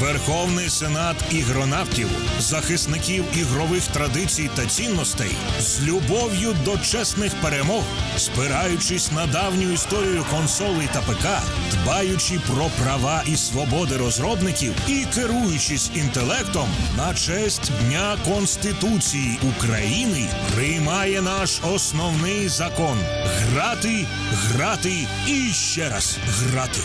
Верховний Сенат ігронавтів, захисників ігрових традицій та цінностей, з любов'ю до чесних перемог, спираючись на давню історію консолей та ПК, дбаючи про права і свободи розробників і керуючись інтелектом на честь Дня Конституції України, приймає наш основний закон: грати, грати і ще раз грати.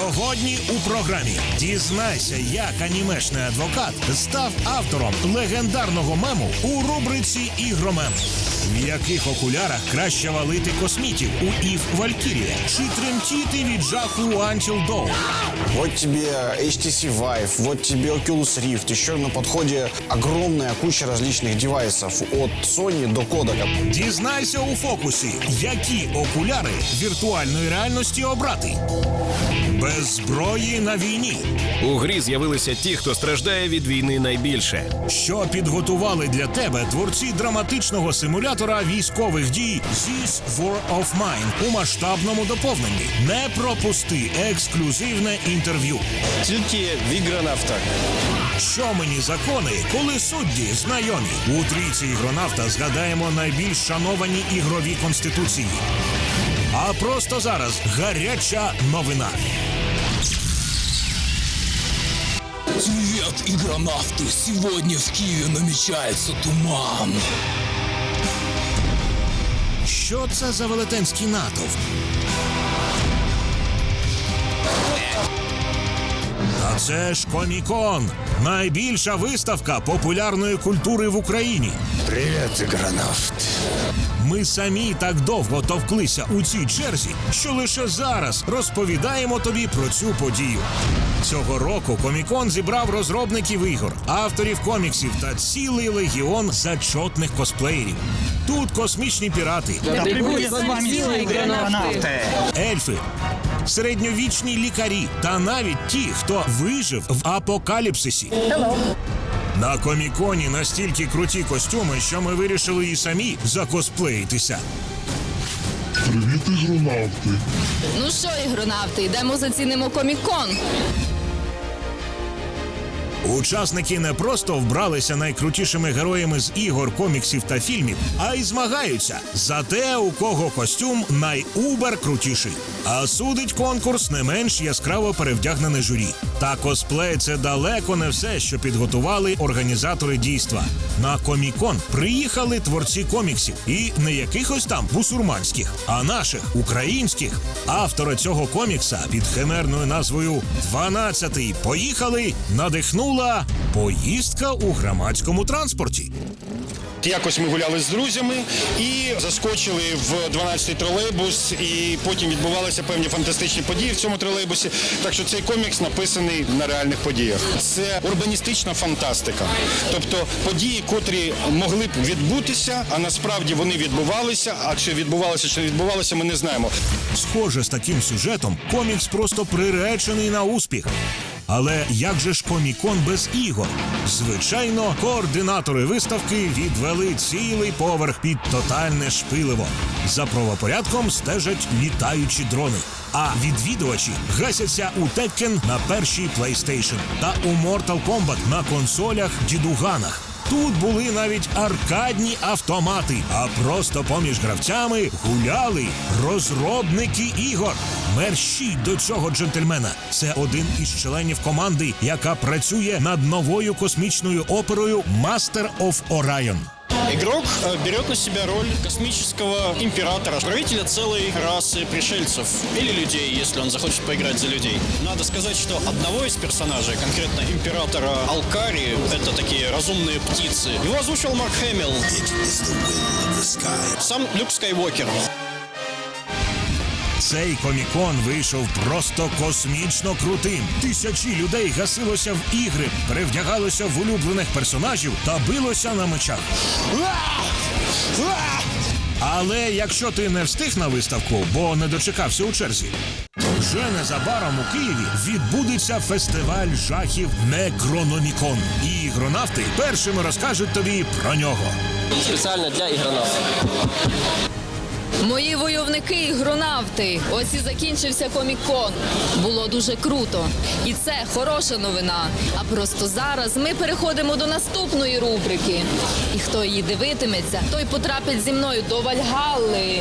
Сьогодні у програмі дізнайся, як анімешний адвокат став автором легендарного мему у рубриці Ігромем. В яких окулярах краще валити космітів у Ів Валькірія чи тремтіти від жаху у Until Dawn? Вот тебе HTC Vive, вот тебе Oculus Rift, еще на подходе огромная куча различных девайсов от Sony до Kodak. Дізнайся у фокусі, які окуляри віртуальної реальності обрати. Без зброї на війні. У грі з'явилися ті, хто страждає від війни найбільше. Що підготували для тебе творці драматичного симулятора військових дій This War of Mine у масштабному доповненні. Не пропусти ексклюзивне інтерв'ю. Тільки в ігронавтах. Що мені закони, коли судді знайомі? У трійці ігронавта згадаємо найбільш шановані ігрові конституції. А просто зараз гаряча новина. Привет, игронавты! Сегодня в Киеве намечается туман. Що це за велетенський натовп? А це ж Комікон, найбільша виставка популярної культури в Україні. Привет, ігронавт. Ми самі так довго товклися у цій черзі, що лише зараз розповідаємо тобі про цю подію. Цього року Комікон зібрав розробників ігор, авторів коміксів та цілий легіон зачотних косплеєрів. Тут космічні пірати, Да пребудет с вами сила игронавты. ельфи, середньовічні лікарі та навіть ті, хто вижив в апокаліпсисі. На коміконі настільки круті костюми, що ми вирішили і самі закосплеїтися. Привіт, ігронавти! Ну що, ігронавти, йдемо зацінимо комікон. Учасники не просто вбралися найкрутішими героями з ігор, коміксів та фільмів, а й змагаються за те, у кого костюм найубер крутіший. А судить конкурс не менш яскраво перевдягнене журі. Та косплей це далеко не все, що підготували організатори дійства. На комікон приїхали творці коміксів, і не якихось там бусурманських, а наших українських. Автора цього комікса під химерною назвою «12-й поїхали надихнула поїздка у громадському транспорті. Якось ми гуляли з друзями і заскочили в 12-й тролейбус, і потім відбувалися певні фантастичні події в цьому тролейбусі. Так що цей комікс написаний на реальних подіях. Це урбаністична фантастика, тобто події, котрі могли б відбутися, а насправді вони відбувалися. А чи відбувалося, чи не відбувалося, ми не знаємо. Схоже, з таким сюжетом комікс просто приречений на успіх. Але як же ж комікон без ігор? Звичайно, координатори виставки відвели цілий поверх під тотальне шпиливо. За правопорядком стежать літаючі дрони. А відвідувачі гасяться у Tekken на першій PlayStation та у Mortal Kombat на консолях дідуганах. Тут були навіть аркадні автомати, а просто поміж гравцями гуляли розробники ігор. Мерщій до цього джентльмена. Це один із членів команди, яка працює над новою космічною оперою Master of Orion. Игрок э, берет на себя роль космического императора, правителя целой расы пришельцев или людей, если он захочет поиграть за людей. Надо сказать, что одного из персонажей, конкретно императора Алкари, это такие разумные птицы, его озвучил Марк Хэмилл. Сам Люк Скайуокер. Цей комікон вийшов просто космічно крутим. Тисячі людей гасилося в ігри, перевдягалося в улюблених персонажів та билося на мечах. Але якщо ти не встиг на виставку, бо не дочекався у черзі, Вже незабаром у Києві відбудеться фестиваль жахів Некрономікон. І ігронавти першими розкажуть тобі про нього. спеціально для ігронавтів. Мої войовники ігронавти. Ось і закінчився комікон. Було дуже круто. І це хороша новина. А просто зараз ми переходимо до наступної рубрики. І хто її дивитиметься, той потрапить зі мною до Вальгалли.